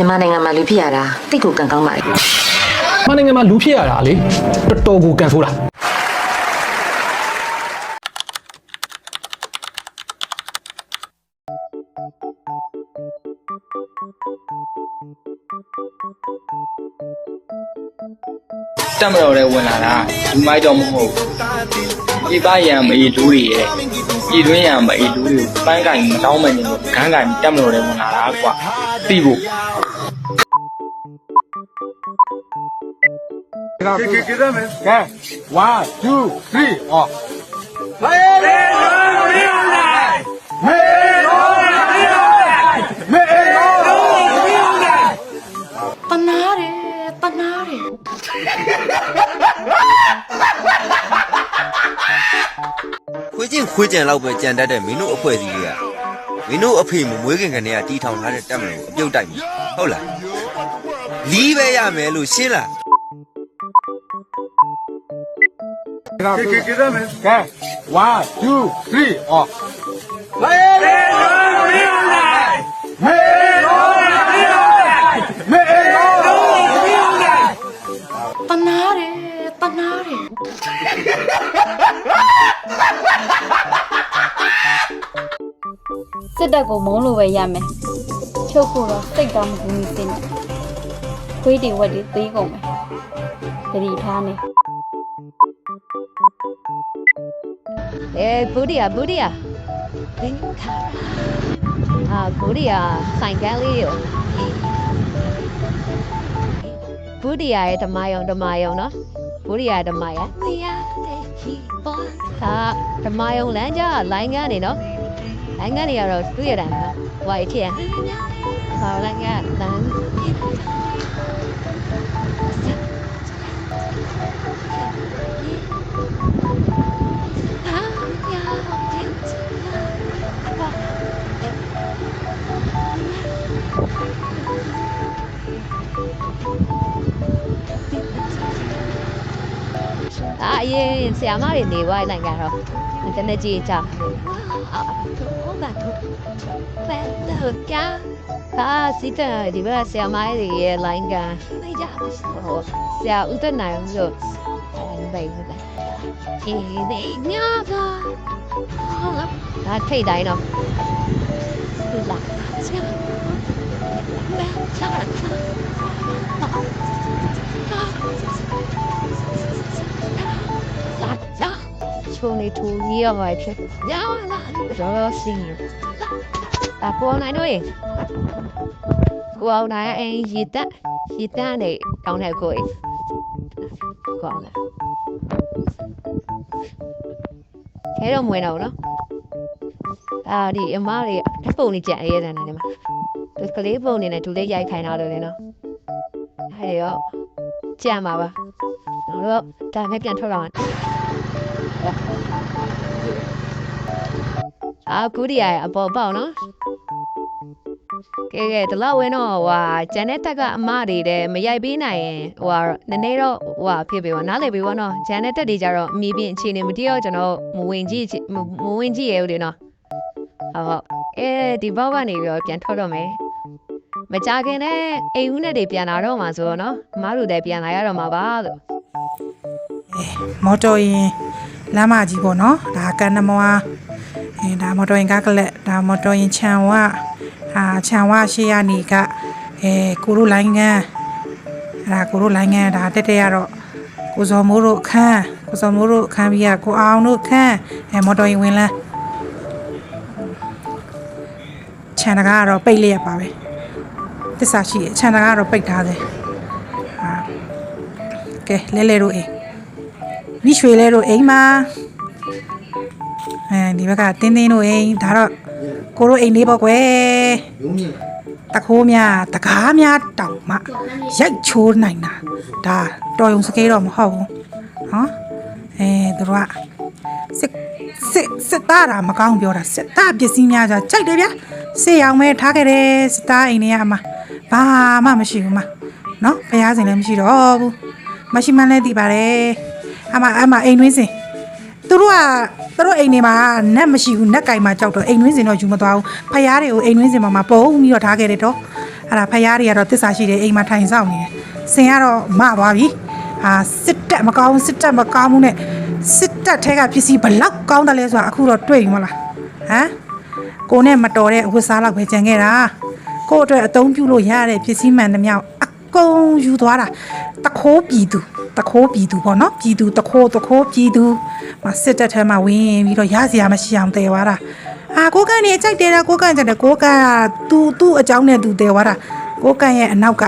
မြန်မာနိုင်ငံမှာလူဖြစ်ရတာတိတ်ကိုကံကောင်းပါလေ။မနိုင်ငံမှာလူဖြစ်ရတာလေတော်တော်ကိုကန်ဆိုးတာ တက်မတော်လဲဝင်လာတာလူမိုက်တော့မဟုတ်ဘူးပြည်ပရန်မအေးလူတွေရဲ့ပြည်တွင်းရန်မအေးလူတွေကိုပန်းကင်မတောင်းမနေလို့ခန်းကင်တက်မတော်လဲဝင်လာတာကွာသိဖို့တ ခွေးချင်းခွေးကြံလောက်ပဲကြံတတ်တဲ့မင်းတို့အဖွဲ့အစည်းတွေကမင်းတို့အဖေမမွေးခင်ကနေကတီးထောင်ထားတဲ့တက်မလို့အပြုတ်တိုက်ပြီဟုတ်လားလီးပဲရမယ်လို့ရှင်းလားတနာတယ်တနာတယ် စစ်တပ်ကိုမုန်းလို့ပဲရမယ်ဖြုတ်ဖို့တော့စိတ်ကောင်းမကူညီစင်းနဲ့ခွေးတွေဝက်တွေသေးကုန်မယ်တတိထားနေအဲဘူဒီယာဘူဒီယာဘင်းခါအာဘူဒီယာဆိုင်ကန်းလေးကို ဘူဒီယာရဲ့ဓမ္မယုံဓမ္မယုံနော်ဘူဒီယာဓမ္မယတရားတဲ့ဟီပေါ်ဟာဓမ္မယုံလမ်းကြားလိုင်းကန်းနေနော်လိုင်းကန်းနေရတော့တွေ့ရတာနော်ဝိုင်ထည့်ဟာလိုင်းကန်းလမ်း အာအရင်ဆရာမတွေနေဝိုင်းလိုင်းကတော့တနေ့ကြီးကြောက်အာဟုတ်ပါတော့ဘယ်လိုကအာစီတန်ဒီဘက်ဆရာမတွေရဲ့ line ကไม่ကြဘူးဟိုဆရာဦးတနိုင်လို့အဲဘယ်လို ချုံနေထူကြီးရပါဖြစ်ရလာတော့စင်းအပေါ်နိုင်တော့ရင်ကိုအောင်နိုင်အင်းရည်တက်ရည်တက်နေကောင်းတဲ့ကိုကိုအောင်လားခဲတော့မဝင်တော့ဘူးနော်အာဒီအမားတွေဓာတ်ပုံလေးကြံရဲတယ်နော်ဒီမှာသူကလေးပုံနေနဲ့သူလေးရိုက်ခိုင်းတာလို့လေနော်အဲ့ရောကြံပါပါတို့တော့ဒါမဲ့ပြန်ထွက်လာ အောင်အာကူဒီယာရဲ့အပေါ်ပေါက်နော်ကဲကဲဒီလောက်ဝင်းတော့ဟွာဂျန်နဲ့တက်ကအမတွေတဲ့မရိုက်ပေးနိုင်ရင်ဟွာနည်းနည်းတော့ဟွာဖြစ်ပြီပေါ့နားလည်ပြီပေါ့နော်ဂျန်နဲ့တက်တွေကြတော့အမိပြင်အခြေအနေမတည့်တော့ကျွန်တော်မဝင်ကြည့်ချင်မမဝင်ကြည့်ရဘူးလေနော်ဟုတ်ဟုတ်အဲဒီဘောက်ကနေပြီးတော့ပြန်ထွက်တော့မယ်မကြခင်နဲ့အိမ်ဦးနဲ့တွေပြန်လာတော့မှာဆိုတော့နော်အမတို့လည်းပြန်လာရတော့မှာပါလို့မော်တော်ယာဉ် လမ်းမကြီးပေါ့နော်ဒါကန်နမွားအဲဒါမော်တော်ယာဉ်ကားကလက်ဒါမော်တော်ယာဉ်ခြံဝအာခြံဝရှေ့ရနေကအဲကိုရိုလိုင်းငန်းအဲ့ဒါကိုရိုလိုင်းငန်းဒါတက်တက်ရတော့ကိုစော်မိုးတို့ခန်းကိုစော်မိုးတို့ခန်းပြီးရကိုအောင်တို့ခန်းအဲမော်တော်ယာဉ်ဝင်လန်းခြံတကားကတော့ပိတ်လျက်ပါပဲတစ္ဆာရှိရဲ့ခြံတကားကတော့ပိတ်ထားတယ်ဟာကဲလဲလဲတို့အိ မ်မိရွှေလဲတို့အိမ်မှာအဲဒီဘက်ကတင်းတင်းတို့အိမ်ဒါတော့ကိုတို့အိမ်လေးပေါ့ကွယ်တခိုးများတကားများတောင်မှရိုက်ချိုးနိုင်တာဒါတော်ယုံစကေးတော့မဟုတ်ဘူးနော်အဲသူတို့ကစစ်စစ်စစ်သားတာမကောင်းပြောတာစစ်သားပစ္စည်းများကြကြိုက်တယ်ဗျာစစ်ရောင်ပဲထားခဲ့တယ်စစ်သားအိမ်တွေကအမဘာမှမရှိဘူးမနော်ဖះစင်လည်းမရှိတော့ဘူးမရှိမှန်းလည်းသိပါတယ် အမအမအိမ်တွင်းစင်သူတို့ကသူတို့အိမ်တွေမှာနက်မရှိဘူးနက်ကင်မှာကြောက်တော့အိမ်တွင်းစင်တော့ယူမသွားဘူးဖယားတွေကိုအိမ်တွင်းစင်မှာမှာပုံပြီးတော့ထားခဲ့တယ်တော့အဲ့ဒါဖယားတွေကတော့တစ္ဆာရှိတယ်အိမ်မှာထိုင်ဆောင်နေတယ်စင်ကတော့မသွားပြီဟာစစ်တက်မကောင်းစစ်တက်မကောင်းဘူးနဲ့စစ်တက်ထဲကပစ္စည်းဘလောက်ကောင်းတယ်လဲဆိုတာအခုတော့တွေ့ပြီမလားဟမ်ကိုနဲ့မတော်တဲ့အဝတ်စားလောက်ပဲကြံခဲ့တာကို့အတွက်အသုံးပြုလို့ရတဲ့ပစ္စည်းမှန်သမျှအ ကုန်ယူသွားတာတခိုးပြည်သူတခိုးပြည်သူပေါ့နော်ပြည်သူတခိုးတခိုးပြည်သူမစစ်တက်ထဲမှာဝင်ပြီးတော့ရစရာမရှိအောင်တည်သွားတာအာကိုကန်နေကြိုက်တယ်လားကိုကန်ကြတယ်ကိုကန်ကသူ့သူ့အကြောင်းနဲ့သူတည်သွားတာကိုကန်ရဲ့အနောက်က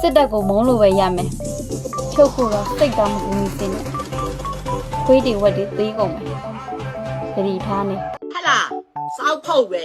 စစ်တပ်ကိုမုန်းလို့ပဲရမယ်ချုပ်ဖို့တော့စိတ်ကောင်းမကူညီစင်းနဲ့ခွေးတွေဝက်တွေသေးကုန်မယ်သတိထားနေဟလာစောက်ဖို့ပဲ